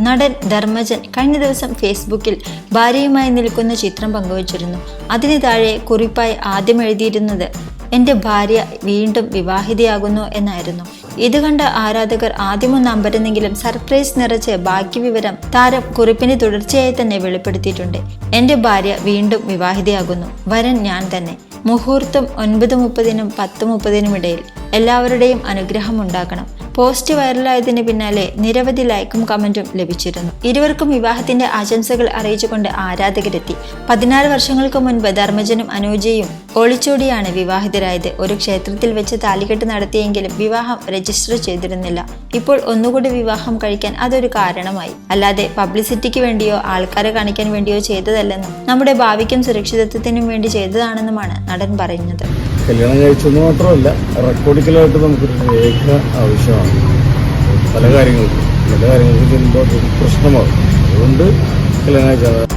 നടൻ ധർമ്മജൻ കഴിഞ്ഞ ദിവസം ഫേസ്ബുക്കിൽ ഭാര്യയുമായി നിൽക്കുന്ന ചിത്രം പങ്കുവച്ചിരുന്നു. അതിന് താഴെ കുറിപ്പായി ആദ്യം എഴുതിയിരുന്നത് എന്റെ ഭാര്യ വീണ്ടും വിവാഹിതയാകുന്നു എന്നായിരുന്നു. ഇത് കണ്ട ആരാധകർ ആദ്യമൊന്ന് അമ്പരന്നെങ്കിലും സർപ്രൈസ് നിറച്ച് ബാക്കി വിവരം താരം കുറിപ്പിന് തുടർച്ചയായി തന്നെ വെളിപ്പെടുത്തിയിട്ടുണ്ട്. എന്റെ ഭാര്യ വീണ്ടും വിവാഹിതയാകുന്നു. വരൻ ഞാൻ തന്നെ. മുഹൂർത്തം ഒൻപത് മുപ്പതിനും പത്ത് മുപ്പതിനും ഇടയിൽ എല്ലാവരുടെയും അനുഗ്രഹം ഉണ്ടാക്കണം പോസ്റ്റ് വൈറലായതിന് പിന്നാലെ നിരവധി ലൈക്കും കമന്റും ലഭിച്ചിരുന്നു. ഇരുവർക്കും വിവാഹത്തിന്റെ ആശംസകൾ അറിയിച്ചുകൊണ്ട് ആരാധകരെത്തി. പതിനാറ് വർഷങ്ങൾക്ക് മുൻപ് ധർമ്മജനും അനുജയും ഒളിച്ചോടിയാണ് വിവാഹിതരായത്. ഒരു ക്ഷേത്രത്തിൽ വെച്ച് താലികെട്ട് നടത്തിയെങ്കിലും വിവാഹം രജിസ്റ്റർ ചെയ്തിരുന്നില്ല. ഇപ്പോൾ ഒന്നുകൂടി വിവാഹം കഴിക്കാൻ അതൊരു കാരണമായി. അല്ലാതെ പബ്ലിസിറ്റിക്ക് വേണ്ടിയോ ആൾക്കാരെ കാണിക്കാൻ വേണ്ടിയോ ചെയ്തതല്ലെന്നും നമ്മുടെ ഭാവിക്കും സുരക്ഷിതത്വത്തിനും വേണ്ടി ചെയ്തതാണെന്നുമാണ് നടൻ പറയുന്നത്. കല്യാണം കഴിച്ചെന്ന് മാത്രമല്ല റെക്കോർഡിക്കലായിട്ട് നമുക്കൊരു രേഖ ആവശ്യമാണ്. പല കാര്യങ്ങൾക്കും. പല കാര്യങ്ങൾക്ക് ചെല്ലുമ്പോൾ പ്രശ്നമാകും. അതുകൊണ്ട് കല്യാണം കഴിച്ചാൽ